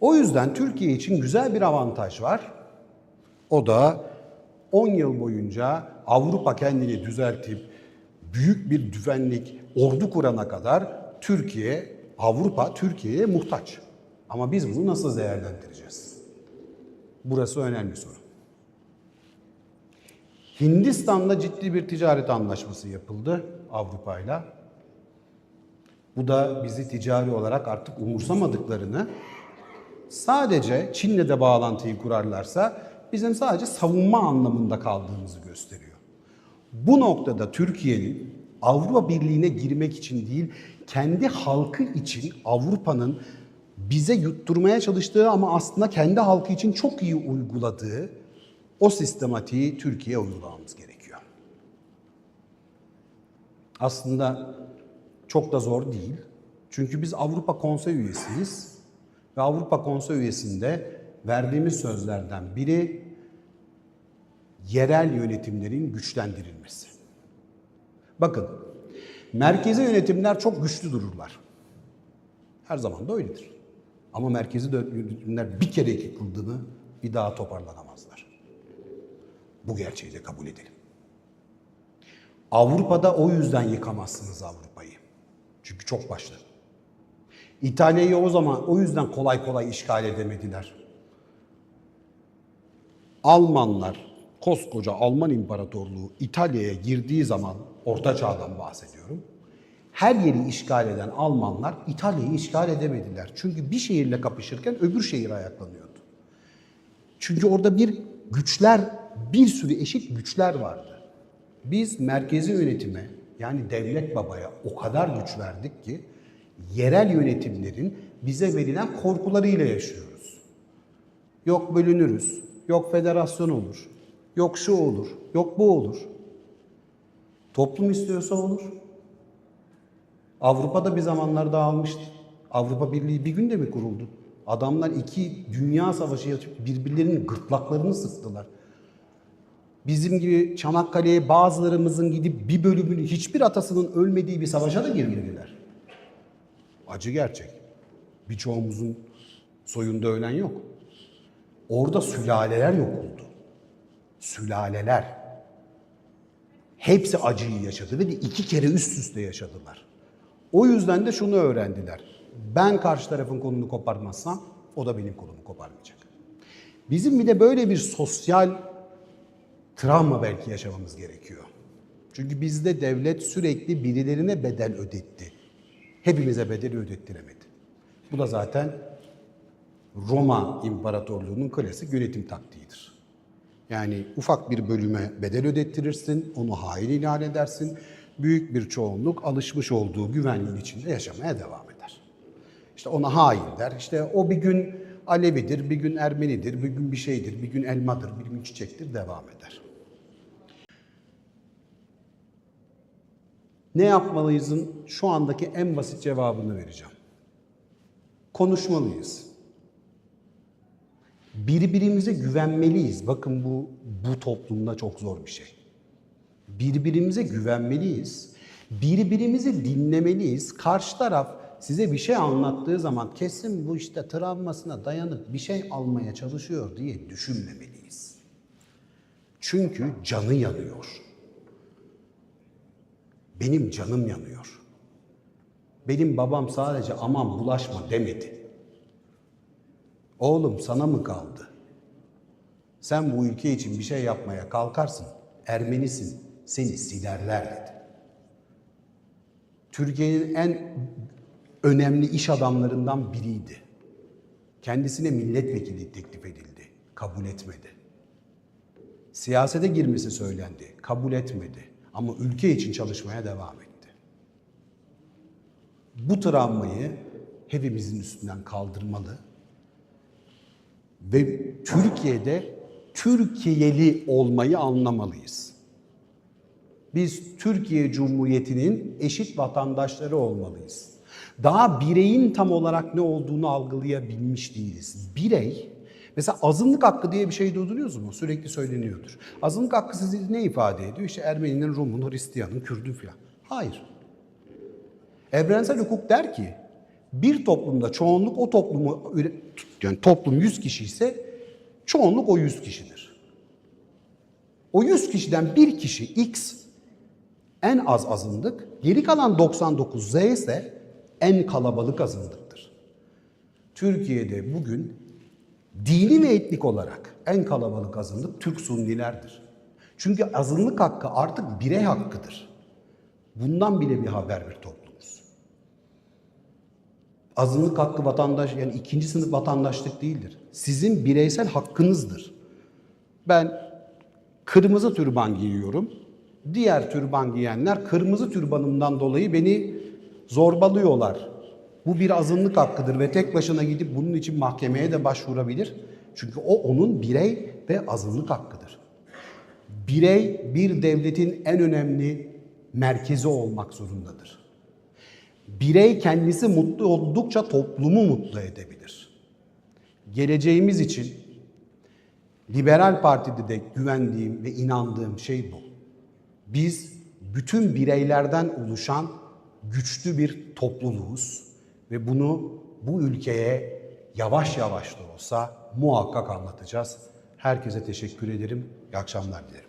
O yüzden Türkiye için güzel bir avantaj var. O da 10 yıl boyunca Avrupa kendini düzeltip büyük bir güvenlik ordu kurana kadar Türkiye, Avrupa Türkiye'ye muhtaç. Ama biz bunu nasıl değerlendireceğiz? Burası önemli soru. Hindistan'da ciddi bir ticaret anlaşması yapıldı Avrupa'yla. Bu da bizi ticari olarak artık umursamadıklarını sadece Çin'le de bağlantıyı kurarlarsa bizim sadece savunma anlamında kaldığımızı gösteriyor. Bu noktada Türkiye'nin Avrupa Birliği'ne girmek için değil, kendi halkı için Avrupa'nın bize yutturmaya çalıştığı ama aslında kendi halkı için çok iyi uyguladığı o sistematiği Türkiye'ye uygulamamız gerekiyor. Aslında çok da zor değil. Çünkü biz Avrupa Konsey üyesiyiz. Ve Avrupa Konsey üyesinde verdiğimiz sözlerden biri yerel yönetimlerin güçlendirilmesi. Bakın, merkezi yönetimler çok güçlü dururlar. Her zaman da öyledir. Ama merkezi yönetimler bir kere yıkıldı mı bir daha toparlanamazlar. Bu gerçeği de kabul edelim. Avrupa'da o yüzden yıkamazsınız Avrupa'yı. Çünkü çok başlı. İtalya'yı o zaman o yüzden kolay kolay işgal edemediler. Almanlar, koskoca Alman İmparatorluğu İtalya'ya girdiği zaman, Orta Çağ'dan bahsediyorum. Her yeri işgal eden Almanlar İtalya'yı işgal edemediler. Çünkü bir şehirle kapışırken öbür şehir ayaklanıyordu. Çünkü orada bir güçler, bir sürü eşit güçler vardı. Biz merkezi yönetime yani devlet babaya o kadar güç verdik ki yerel yönetimlerin bize verilen korkularıyla yaşıyoruz. Yok bölünürüz, yok federasyon olur, yok şu olur, yok bu olur. Toplum istiyorsa olur. Avrupa'da bir zamanlar dağılmıştı. Avrupa Birliği bir günde mi kuruldu? Adamlar iki dünya savaşı yatıp birbirlerinin gırtlaklarını sıktılar. Bizim gibi Çanakkale'ye bazılarımızın gidip bir bölümünü hiçbir atasının ölmediği bir savaşa da girmediler. Acı gerçek. Birçoğumuzun soyunda ölen yok. Orada sülaleler yok oldu. Sülaleler. Hepsi acıyı yaşadı ve iki kere üst üste yaşadılar. O yüzden de şunu öğrendiler. Ben karşı tarafın kolunu koparmazsam o da benim kolumu koparmayacak. Bizim bir de böyle bir sosyal travma belki yaşamamız gerekiyor. Çünkü bizde devlet sürekli birilerine bedel ödetti. Hepimize bedeli ödettiremedi. Bu da zaten Roma İmparatorluğu'nun klasik yönetim taktiğidir. Yani ufak bir bölüme bedel ödettirirsin, onu hain ilan edersin. Büyük bir çoğunluk alışmış olduğu güvenliğin içinde yaşamaya devam eder. İşte ona hain der. İşte o bir gün Alevidir, bir gün Ermenidir, bir gün bir şeydir, bir gün elmadır, bir gün çiçektir devam eder. Ne yapmalıyızın şu andaki en basit cevabını vereceğim. Konuşmalıyız. Birbirimize güvenmeliyiz. Bakın bu bu toplumda çok zor bir şey. Birbirimize güvenmeliyiz. Birbirimizi dinlemeliyiz. Karşı taraf size bir şey anlattığı zaman kesin bu işte travmasına dayanıp bir şey almaya çalışıyor diye düşünmemeliyiz. Çünkü canı yanıyor. Benim canım yanıyor. Benim babam sadece aman bulaşma demedi. Oğlum sana mı kaldı? Sen bu ülke için bir şey yapmaya kalkarsın. Ermenisin, seni silerler dedi. Türkiye'nin en önemli iş adamlarından biriydi. Kendisine milletvekili teklif edildi. Kabul etmedi. Siyasete girmesi söylendi. Kabul etmedi. Ama ülke için çalışmaya devam etti. Bu travmayı hepimizin üstünden kaldırmalı ve Türkiye'de Türkiye'li olmayı anlamalıyız. Biz Türkiye Cumhuriyeti'nin eşit vatandaşları olmalıyız. Daha bireyin tam olarak ne olduğunu algılayabilmiş değiliz. Birey, mesela azınlık hakkı diye bir şey duyduruyoruz mu? Sürekli söyleniyordur. Azınlık hakkı sizi ne ifade ediyor? İşte Ermeninin, Rum'un, Hristiyan'ın, Kürdün filan. Hayır. Evrensel hukuk der ki, Bir toplumda çoğunluk o toplumu yani toplum 100 kişi ise çoğunluk o 100 kişidir. O 100 kişiden bir kişi X en az azınlık, geri kalan 99 Z ise en kalabalık azınlıktır. Türkiye'de bugün dini ve etnik olarak en kalabalık azınlık Türk Sunnilerdir. Çünkü azınlık hakkı artık birey hakkıdır. Bundan bile bir haber bir toplumuz. Azınlık hakkı vatandaş yani ikinci sınıf vatandaşlık değildir. Sizin bireysel hakkınızdır. Ben kırmızı türban giyiyorum. Diğer türban giyenler kırmızı türbanımdan dolayı beni zorbalıyorlar. Bu bir azınlık hakkıdır ve tek başına gidip bunun için mahkemeye de başvurabilir. Çünkü o onun birey ve azınlık hakkıdır. Birey bir devletin en önemli merkezi olmak zorundadır. Birey kendisi mutlu oldukça toplumu mutlu edebilir. Geleceğimiz için Liberal Parti'de de güvendiğim ve inandığım şey bu. Biz bütün bireylerden oluşan güçlü bir topluluğuz ve bunu bu ülkeye yavaş yavaş da olsa muhakkak anlatacağız. Herkese teşekkür ederim. İyi akşamlar dilerim.